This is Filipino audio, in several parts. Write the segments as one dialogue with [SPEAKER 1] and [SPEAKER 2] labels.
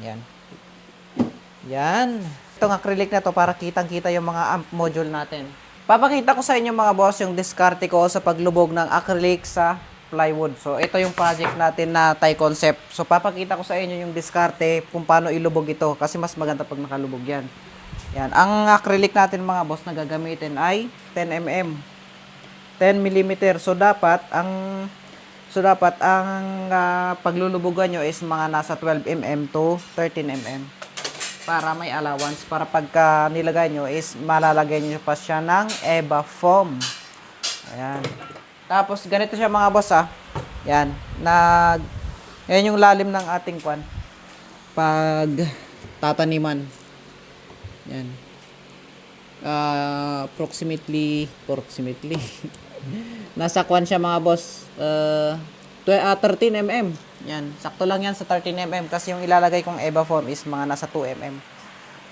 [SPEAKER 1] Yan. Yan. Itong acrylic na to para kitang-kita yung mga amp module natin. Papakita ko sa inyo mga boss yung diskarte ko sa paglubog ng acrylic sa plywood. So, ito yung project natin na Thai concept. So, papakita ko sa inyo yung diskarte kung paano ilubog ito kasi mas maganda pag nakalubog yan. Yan. Ang acrylic natin mga boss na gagamitin ay 10mm. 10 mm. So, dapat ang So dapat ang ah, paglulubugan nyo is mga nasa 12 mm to 13 mm para may allowance para pagka nilagay nyo is malalagay nyo pa siya ng EVA foam. Ayan. Tapos ganito siya mga boss ah. Yan. Nag yan yung lalim ng ating kwan. Pag tataniman. Yan. Ah, approximately approximately Nasa kwan siya mga boss. Uh, tw- ah, 13 mm. Yan. Sakto lang yan sa 13 mm kasi yung ilalagay kong EVA foam is mga nasa 2 mm.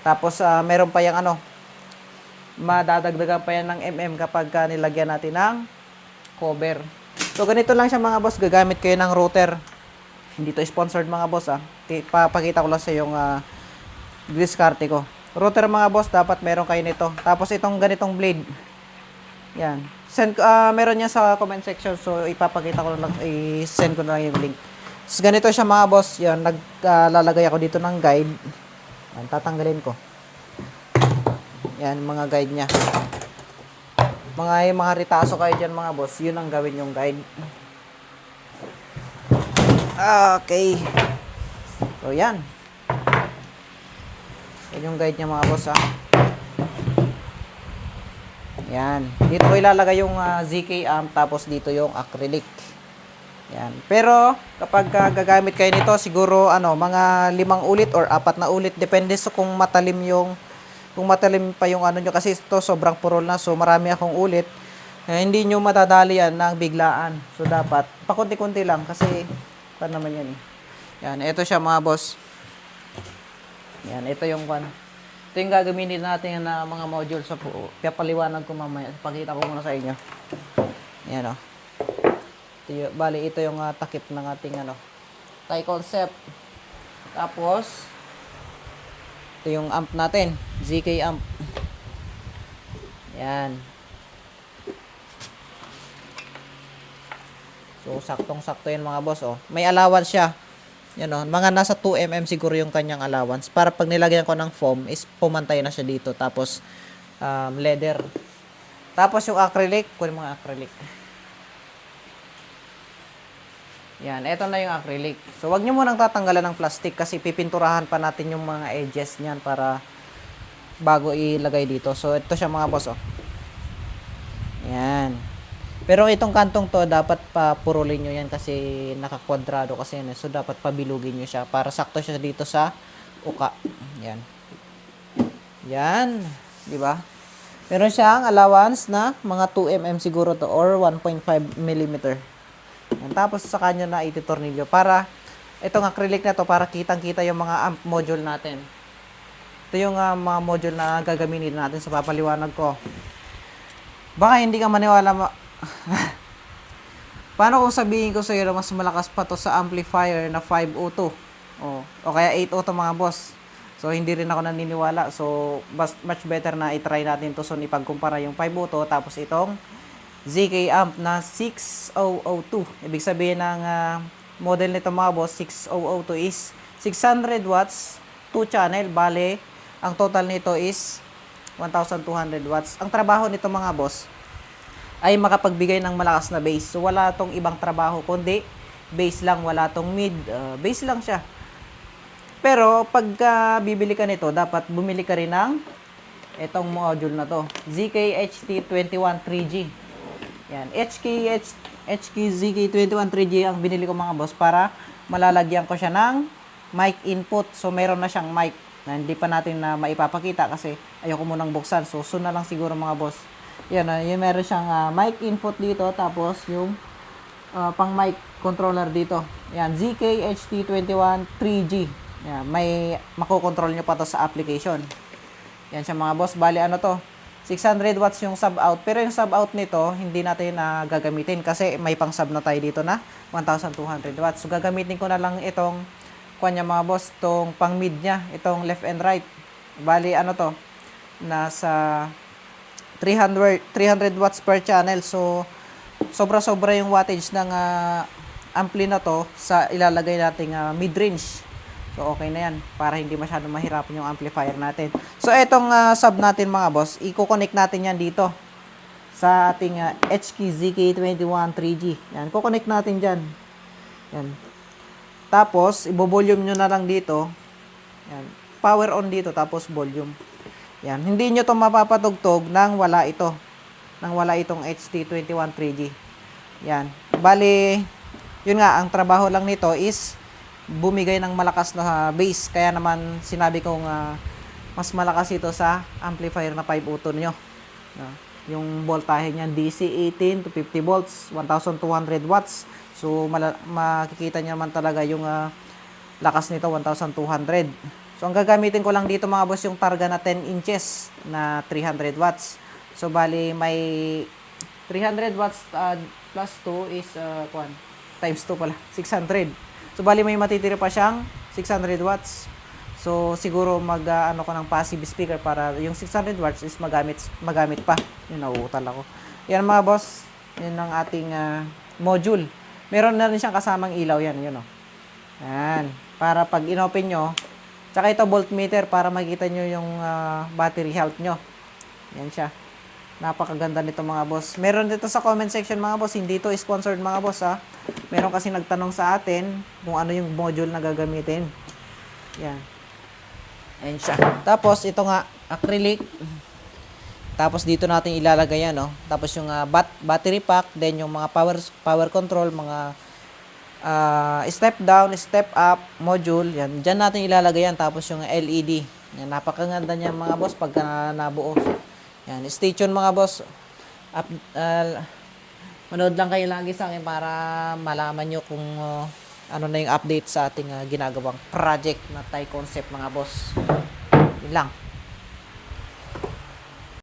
[SPEAKER 1] Tapos ah, meron pa yung ano, madadagdagan pa yan ng mm kapag ka nilagyan natin ng cover. So ganito lang siya mga boss. Gagamit kayo ng router. Hindi to sponsored mga boss ah. Papakita ko lang sa yung uh, diskarte ko. Router mga boss, dapat meron kayo nito. Tapos itong ganitong blade. Yan. Send ah meron niya sa comment section so ipapakita ko lang i-send ko na lang yung link. So, ganito siya mga boss. Yan, naglalagay ako dito ng guide. Yan, tatanggalin ko. Yan, mga guide niya. Mga mga ritaso kayo dyan mga boss, yun ang gawin yung guide. Okay. So, yan. Yan yung guide niya mga boss ha. Yan. Dito ko ilalagay yung ah, ZK amp tapos dito yung acrylic. Yan. Pero kapag ah, gagamit kayo nito siguro ano mga limang ulit or apat na ulit depende sa kung matalim yung kung matalim pa yung ano nyo kasi ito sobrang purol na so marami akong ulit. Eh, hindi nyo matadali yan ng biglaan. So dapat pakunti-kunti lang kasi pa naman yan eh. Yan, ito siya mga boss. Yan, ito yung one. Ito yung gagamitin natin na mga module sa po. Kaya paliwanag ko mamaya. Pakita ko muna sa inyo. Yan o. Ito yung, bali, ito yung ah, takip ng ating ano, Thai concept. Tapos, ito yung amp natin. ZK amp. Yan. So, saktong-sakto yan mga boss. Oh. May allowance siya. Yan oh, mga nasa 2 mm siguro yung kanyang allowance. Para pag nilagyan ko ng foam, is pumantay na siya dito. Tapos, um, leather. Tapos yung acrylic, kunin mo nga acrylic. Yan, eto na yung acrylic. So, wag nyo munang tatanggalan ng plastic kasi pipinturahan pa natin yung mga edges niyan para bago ilagay dito. So, ito siya mga boss, oh. Pero itong kantong to, dapat pa purulin nyo yan kasi nakakwadrado kasi yan. eh. So, dapat pabilugin nyo siya para sakto siya dito sa uka. Yan. Yan. Di ba? Meron siyang allowance na mga 2 mm siguro to or 1.5 mm. Tapos sa kanya na ititornilyo para itong acrylic na to para kitang-kita yung mga amp module natin. Ito yung ah, mga module na gagamitin natin sa papaliwanag ko. Baka hindi ka maniwala ma- Paano kung sabihin ko sa iyo na mas malakas pa to sa amplifier na 502? O, o kaya 802 mga boss. So, hindi rin ako naniniwala. So, mas, much better na i-try natin to. So, ipagkumpara yung 502 tapos itong ZK amp na 6002. Ibig sabihin ng ah, model nito mga boss, 6002 is 600 watts, 2 channel. Bale, ang total nito is 1,200 watts. Ang trabaho nito mga boss, ay makapagbigay ng malakas na bass. So wala tong ibang trabaho kundi bass lang, wala tong mid, uh, bass lang siya. Pero pagka bibili ka nito, dapat bumili ka rin ng itong module na to. ZKHT21 3G. Yan, HK HK ZK21 3G ang binili ko mga boss para malalagyan ko siya ng mic input. So meron na siyang mic na hindi pa natin na maipapakita kasi ayoko munang buksan. So soon na lang siguro mga boss. Yan, uh, yung meron siyang ah, mic input dito tapos yung ah, pang mic controller dito. Yan, ZKHT21 3G. Yan, may makokontrol nyo pa to sa application. Yan siya mga boss. Bali ano to? 600 watts yung sub out. Pero yung sub out nito, hindi natin na gagamitin kasi may pang sub na tayo dito na 1200 watts. So gagamitin ko na lang itong kuha niya mga boss, tong pang mid niya, itong left and right. Bali, ano to, nasa 300, 300 watts per channel. So, sobra-sobra yung wattage ng ah, ampli na to sa ilalagay nating ah, mid-range. So, okay na yan. Para hindi masyadong mahirapan yung amplifier natin. So, etong ah, sub natin mga boss, i-connect natin yan dito sa ating ah, HK ZK21 3G. Yan, kukonect natin dyan. Yan. Tapos, ibo-volume nyo na lang dito. Yan. Power on dito, tapos volume. Yan. Hindi nyo to mapapatugtog nang wala ito. Nang wala itong HT21 3G. Yan. Bali, yun nga, ang trabaho lang nito is bumigay ng malakas na bass. Kaya naman sinabi kong ah, mas malakas ito sa amplifier na 502 nyo. No? Yung voltahe niya DC 18 to 50 volts, 1200 watts. So mala- makikita niyo naman talaga yung ah, lakas nito 1200. So ang gagamitin ko lang dito mga boss yung targa na 10 inches na 300 watts. So bali may 300 watts ah, plus 2 is uh, times 2 pala 600. So bali may matitira pa siyang 600 watts. So siguro mag ah, ano ko ng passive speaker para yung 600 watts is magamit magamit pa. Yun nauutal ako. Yan mga boss, yun ang ating ah, module. Meron na rin siyang kasamang ilaw yan, yun oh. Yan. Para pag inopen nyo, tsaka ito voltmeter para makita nyo yung ah, battery health nyo. Yan siya. Napakaganda nito mga boss. Meron dito sa comment section mga boss, hindi ito sponsored mga boss ha. Meron kasi nagtanong sa atin kung ano yung module na gagamitin. Yan. Ayan siya. Tapos ito nga, acrylic. Tapos dito natin ilalagay yan, no? Tapos yung ah, bat battery pack, then yung mga power power control, mga ah, step down, step up module, yan. Diyan natin ilalagay yan. Tapos yung LED. Yan, napakaganda niya mga boss pagka nabuo. Yan, stay tuned mga boss. Up, ah, manood lang kayo lagi sa akin para malaman nyo kung ah, ano na yung update sa ating ah, ginagawang project na Thai concept mga boss. Yun lang.